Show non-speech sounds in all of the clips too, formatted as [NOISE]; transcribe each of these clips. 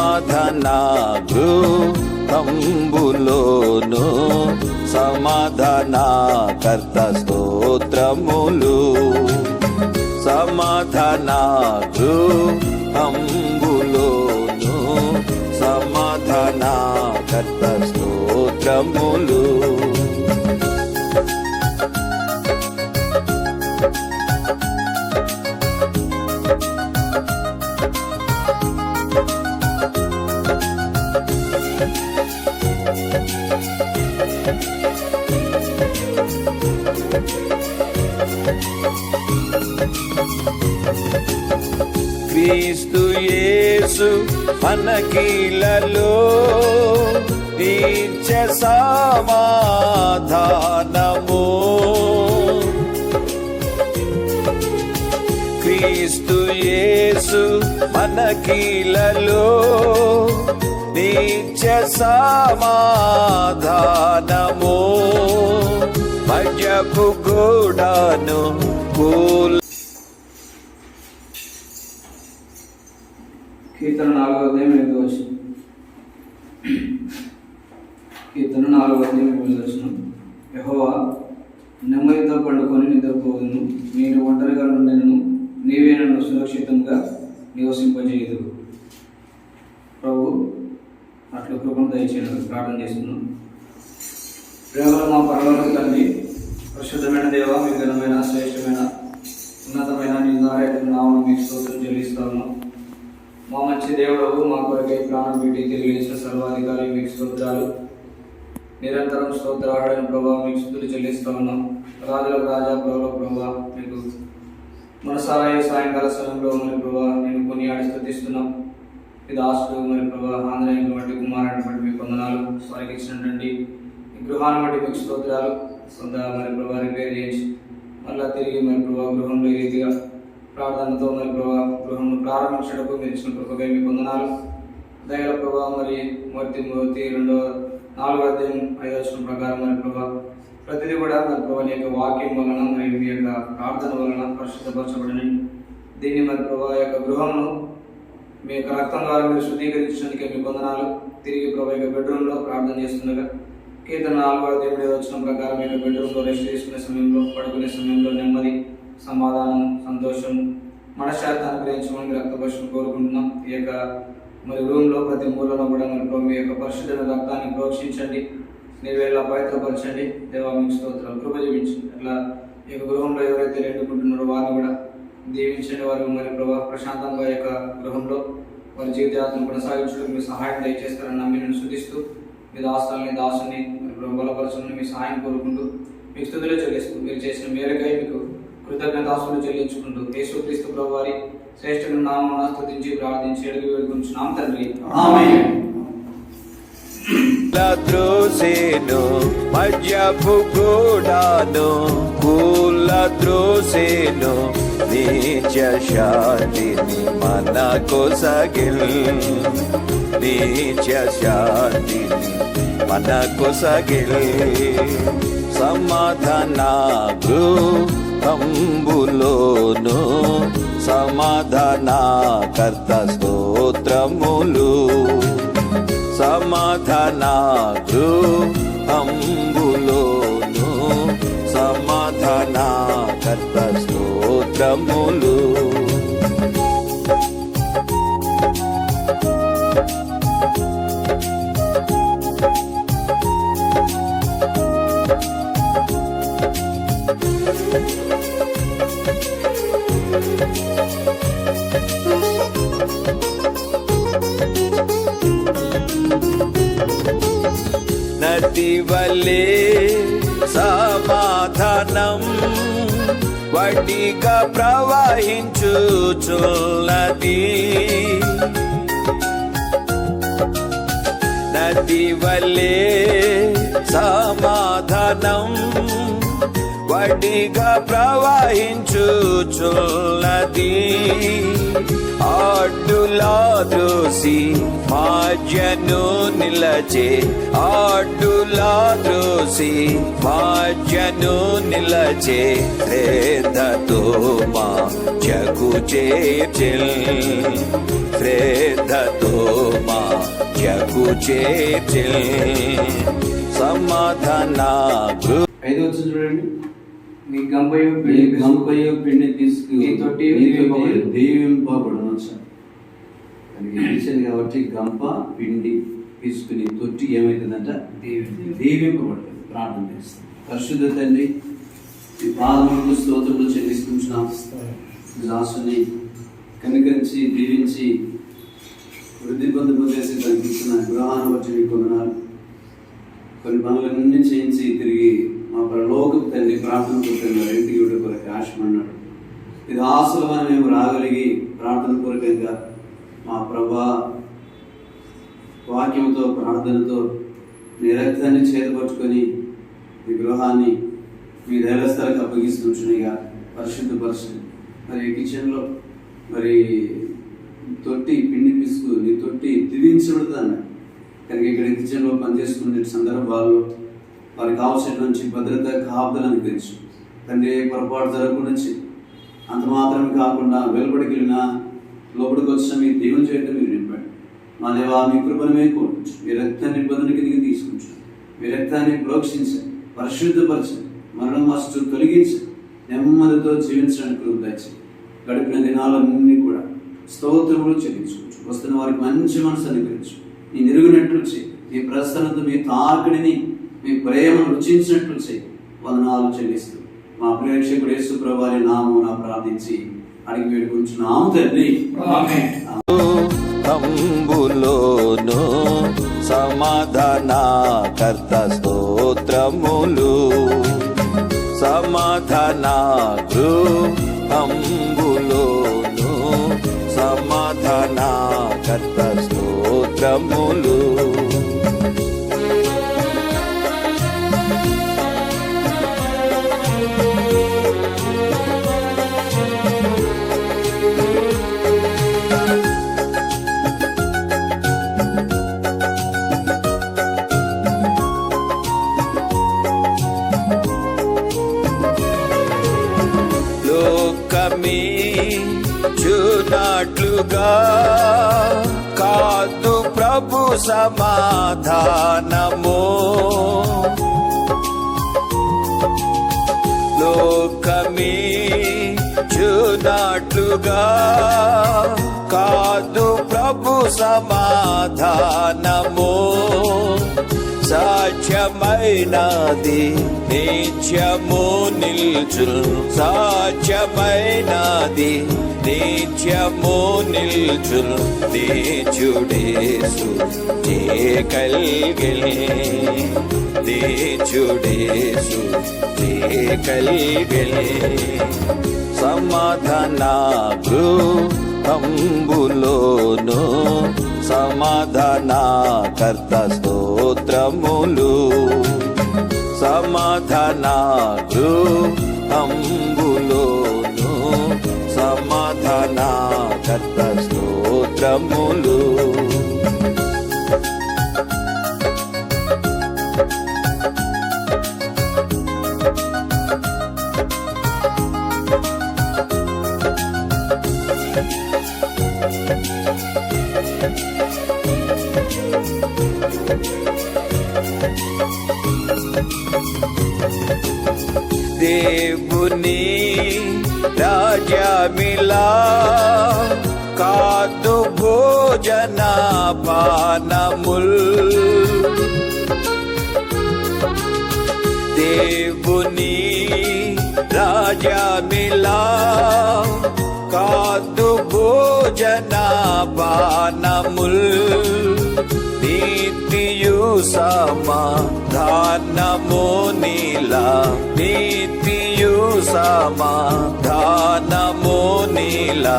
సమాధాన గృహంబులోను సమాధాన కర్త స్తోత్రములు సమాధాన గృహంబులోను క్రీస్తు యేసు మనకిలలో తీర్చ సమాధానము. క్రీస్తు యేసు మనకిలలో దీక్ష సమాధానము మధ్యపు గూడను కూల కీర్తన నాలుగో అధ్యాయం ఎనిమిది వచ్చిన [CLEARS THROAT] కీర్తన నాలుగో అధ్యాయం ఎనిమిది వచ్చినాం అట్లు కృపను దయచేయడానికి ప్రార్థన చేస్తున్నాం. ప్రేమలో మా పరలోక తండ్రి పరిశుద్ధమైన దేవ మీ ఘనమైన శ్రేష్టమైన ఉన్నతమైన నిందారేట నామను మీకు స్తోత్రం చెల్లిస్తాము మా మంచి దేవుడు మా కొరకై ప్రాణం పెట్టి తెలియజేసిన సర్వాధికారి మీకు స్తోత్రాలు. నిరంతరం స్తోత్రాడని ప్రభావ మీకు స్థుతులు చెల్లిస్తా ఉన్నాం. రాజులకు రాజా ప్రభావ ప్రభావ మీకు మనసారా సాయంకాల సమయంలో ఉన్న ప్రభావ నేను కొనియాడి స్థుతిస్తున్నాం. ఇది దాసుడు మరి ప్రభావ ఆంధ్రయ్య వంటి కుమారుని బట్టి మీకు వందనాలు వారికి ఇచ్చినటువంటి ఈ గృహాన్ని బట్టి మీకు స్తోత్రాలు. సొంత మరి ప్రభావ రిపేర్ చేయించి మళ్ళా తిరిగి మరి ప్రభావ గృహంలో రీతిగా ప్రార్థనతో మరి ప్రభావ గృహంను ప్రారంభించడానికి మీరు ఇచ్చిన కృపకై మీకు వందనాలు. దయల ప్రభావ మరి మూర్తి మూర్తి రెండో నాలుగో అధ్యాయం ఐదో వచ్చిన ప్రకారం మరి ప్రభా ప్రతిదీ కూడా మరి ప్రభావ యొక్క వాక్యం వలన మరి మీ యొక్క ప్రార్థన వలన పరిశుద్ధపరచబడిన దీన్ని మరి ప్రభావ యొక్క గృహంను మీ యొక్క రక్తం ద్వారా మీరు శుద్ధీకరించడానికి మీ వందనాలు. తిరిగి ప్రభు యొక్క బెడ్రూమ్లో ప్రార్థన చేస్తుండగా కీర్తన నాలుగో దేవుడి వచ్చిన ప్రకారం మీ యొక్క బెడ్రూమ్లో రెస్ట్ తీసుకునే సమయంలో పడుకునే సమయంలో నెమ్మది సమాధానం సంతోషం మనశ్శాంతి అనుగ్రహించమని పరిశ్రమ కోరుకుంటున్నాం. ఈ యొక్క మరి రూమ్లో ప్రతి మూలలో కూడా మరి ప్రభు మీ యొక్క పరిశుద్ధమైన రక్తాన్ని ప్రోక్షించండి. నీవేలా పవిత్రపరచండి దేవా మీకు స్తోత్రాలు. కృప చూపించండి. అట్లా ఈ యొక్క గృహంలో ఎవరైతే రెండుకుంటున్నారో వారిని కూడా దీవించండి వారు మరి ప్రభా. ప్రశాంతంగా యొక్క గృహంలో వారి జీవితయాత్రను కొనసాగించడానికి మీ సహాయం దయచేస్తారని నమ్మి నేను శుద్ధిస్తూ మీ దాసాలని దాసుని బలపరచుని మీ సహాయం కోరుకుంటూ మీకు స్థుతిలో చెల్లిస్తూ మీరు చేసిన మేరకై మీకు కృతజ్ఞతాసులు చెల్లించుకుంటూ యేసుక్రీస్తు ప్రభు వారి శ్రేష్టమైన నామమున స్తుతించి ప్రార్థించి అడిగి వేడుకుంటున్నాం తండ్రి. త్రోసేను మధ్యపు గూడాను కూల త్రోసేను నీచ శాంతిని మన కొసగిల్ నీచ శాంతిని మన కొసగిల్ సమాధాన గృహంబులోను సమాధాన కర్త స్తోత్రములు. సమాధాన స్తోత్రములు నది వడ్డీగా ప్రవహించుచున్నది నది వల్లే సమాధానం వడ్డీగా ప్రవహించుచున్నది ఆడులా దోసి మాజ్యను నిలచే ఆడులా దోసి మాజ జను నిలచే శ్రేద్ధతో మా జగు చేర్చిల్ శ్రేద్ధతో మా జగు చేర్చిల్ సమాధాన గృ ఐదో వచ్చి చూడండి. నీ గంపయు నీ పిండి గంపయు తీసుకు దీవింపబడును. కాబట్టి గంప పిండి తీసుకుని తొట్టి ఏమైతుందంట? దీవింపబడుతుంది. ప్రార్థన చేస్తాం. పరిశుద్ధ తండ్రి ఈ పాదములకు స్తోత్రములు చెల్లిస్తున్నాం. దాసుని కనికరించి దీవించి వృద్ధి పొందుకు చేసి కనిపిస్తున్న గృహాన్ని వచ్చి మీకు వందనాలు కొన్ని పనులన్నీ చేయించి తిరిగి మా పరలోక తండ్రి ప్రార్థన పూర్వకంగా ఇంటికి ఇవ్వడం కొరకు ఆశమన్నాడు ఇది ఆశలమని మేము రాగలిగి ప్రార్థన పూర్వకంగా మా ప్రభా వాక్యంతో ప్రార్థనతో నిరక్తాన్ని చేతపరుచుకొని ఈ మీ గృహాన్ని మీ దైవస్థలకు అప్పగిస్తుంటున్నాయిగా పరిశుద్ధపరచు మరి కిచెన్లో మరి తొట్టి పిండి పిసుకు నీ తొట్టి దివించబడుతుంది కనుక ఇక్కడ కిచెన్లో పనిచేసుకునే సందర్భాల్లో వారికి కావలసినటువంటి భద్రత కాపుదలు అనుగ్రహించు. తండ్రి పొరపాటు జరగకుండా అంత మాత్రమే కాకుండా వెలుపడికి వెళ్ళినా లోపలికి వచ్చిన మీ దీవెన చేయడం మీరు నింపండి. మా దేవా మీ కృపను మేము కోరుకుంటు మీ రక్తాన్ని నిబంధన కిందకి తీసుకుంటాం మీ రక్తాన్ని ప్రోక్షించండి. పరిశుద్ధపరచండి మరణం మస్తు తొలగించండి నెమ్మదితో జీవించడానికి కృప దయచేయండి గడిపిన దినాలన్నీ కూడా స్తోత్రములు చెల్లించుకుంటూ వస్తున్న వారికి మంచి మనసు అనుగ్రహించు. నీ నిరుగునట్లు చేయి. మీ ప్రసన్నత మీ తాకిడిని మీ ప్రేమను రుచించినట్లు చేయి. వందనాలు చెల్లిస్తూ మా ప్రేక్షకుడు యేసు ప్రభావి నామమున ప్రార్థించి అడిగి వేడుకుంటున్నాము తండ్రి. అంబులోను మంత్రములు కర్త సమాధాన గృ అంబులోను. సమాధాన కర్త స్తోత్రములు సమాధానము? లోకమే చూనట్లుగా కాదు ప్రభు సమాధానము? సాధ్యమైనది నిత్యము నిల్చు. సాధ్యమైనది నిత్యము నిల్చు. దేచుడేసు ఏ కల్గిల్ నీచుడేసు ఏ కల్గిల్ సమాధాన గృహంబులోను సమాధాన కర్త స్తోత్రములు సమాధాన గృహంబులోను సమాధాన కర్త స్తోత్రములు దేవుని రాజమిలా కాదు భోజన పానముల్. దేవుని రాజమిలా కాదు భోజన పానముల్. నీతియు సమాధానము నీలా నీతియు సమాధానము నీలా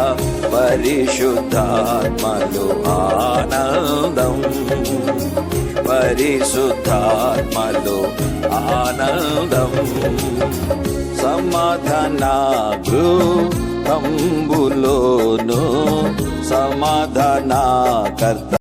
పరిశుద్ధాత్మలు ఆనందం పరిశుద్ధాత్మలు ఆనందం. సమాధాన గృహంబులోను సమాధాన కర్త